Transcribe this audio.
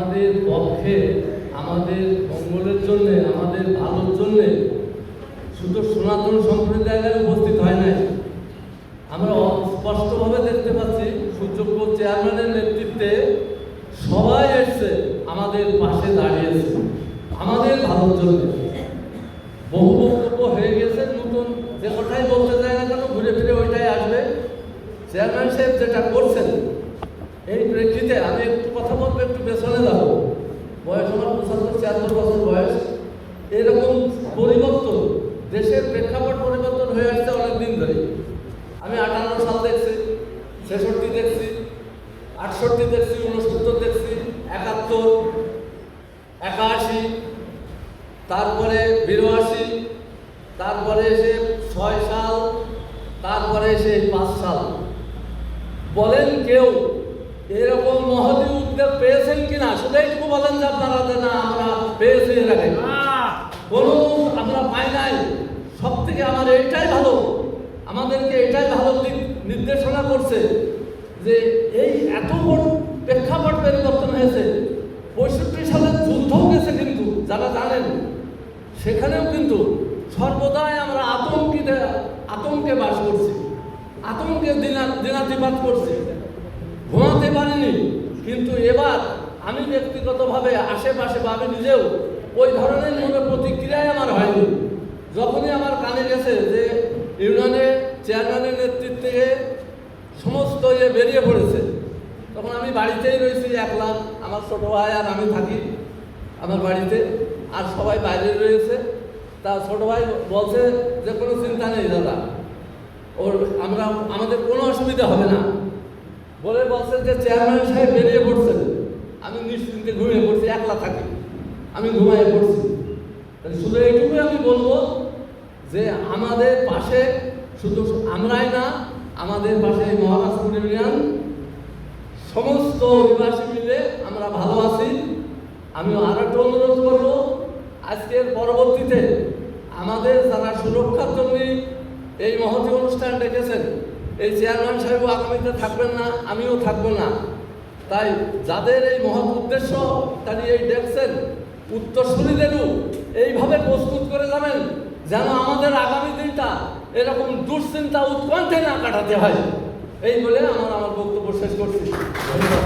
আমাদের পক্ষে আমাদের মঙ্গলের জন্যে, আমাদের ভালোর জন্যে শুধু সনাতন সম্প্রদায়ের উপস্থিত হয় নাই। আমরা স্পষ্টভাবে দেখতে পাচ্ছি সুযোগ্য চেয়ারম্যানের নেতৃত্বে সবাই এসছে আমাদের পাশে দাঁড়িয়েছে, আমাদের ভালোর জন্য। বহু বক্তব্য হয়ে গেছে, নতুন যে কথাই বলতে চায় না কেন, ঘুরে ফিরে ওইটাই আসবে। চেয়ারম্যান সাহেব যেটা করছেন এই প্রেক্ষিতে আমি একটু কথা বলব, একটু পেছনে যাব। বয়স আমার পঁচাত্তর, ছিয়াত্তর বছর বয়স। এরকম পরিবর্তন, দেশের প্রেক্ষাপট পরিবর্তন হয়ে আসছে অনেক দিন ধরে আমি আটান্ন সাল দেখছি, ছেষট্টি দেখছি, আটষট্টি দেখছি উনসত্তর দেখছি, একাত্তর, একাশি, তারপরে বিরাশি, তারপরে এসে ছয় সাল, তারপরে এসে পাঁচ সাল। বলেন কেউ এরকম মহতি উদ্যোগ পেয়েছেন কিনা শুধু এইটুকু বলেন যে আপনারা যে না আমরা পেয়েছি আগে কোনো আমরা পাই নাই। সব থেকে আমার এইটাই ভালো আমাদেরকে এটাই ভালো দিক নির্দেশনা করছে যে এই এত বড় প্রেক্ষাপট পরিবর্তন হয়েছে। পঁয়ষট্টি সালের যুদ্ধও গেছে কিন্তু যারা জানেন সেখানেও কিন্তু সর্বদাই আমরা আতঙ্কিতে আতঙ্কে বাস করছি। আতঙ্কে দিনা দিনাতিপাত করছি। আমি ব্যক্তিগতভাবে আশেপাশে বা আমি নিজেও ওই ধরনের মনে প্রতিক্রিয়াই আমার হয়নি। যখনই আমার কানে গেছে যে ইউনিয়নের চেয়ারম্যানের নেতৃত্বে সমস্ত ইয়ে বেরিয়ে পড়েছে, তখন আমি বাড়িতেই রয়েছি একলা, আমার ছোটো ভাই আর আমি থাকি আমার বাড়িতে, আর সবাই বাইরে রয়েছে। তা ছোটো ভাই বলছে যে কোনো চিন্তা নেই দাদা, ওর আমরা, আমাদের কোনো অসুবিধা হবে না। বলে বলছে যে চেয়ারম্যান সাহেব বেরিয়ে পড়ছেন। আমি নিশ্চিন্তে ঘুমিয়ে পড়ছি, একলা থাকি। আমি ঘুমিয়ে পড়ছি। তাহলে শুধু এইটুকুই আমি বলব যে আমাদের পাশে শুধু আমরাই না, আমাদের পাশে মহারাষ্ট্র সমস্ত অধিবাসী মিলে আমরা ভালো আছি। আমি আর একটা অনুরোধ করব, আজকের পরবর্তীতে আমাদের যারা সুরক্ষার জন্য এই মহতি অনুষ্ঠান ডেকেছেন, এই চেয়ারম্যান সাহেব আগামীতে থাকবেন না, আমিও থাকব না। তাই যাদের এই মহৎ উদ্দেশ্য তারা এই দেখছেন উত্তরসূরিদেরও এইভাবে প্রস্তুত করে যাবেন যেন আমাদের আগামী দিনটা এরকম দুশ্চিন্তা উৎকণ্ঠে না কাটাতে হয়। এই বলে আমার আমার বক্তব্য শেষ করছি। ধন্যবাদ।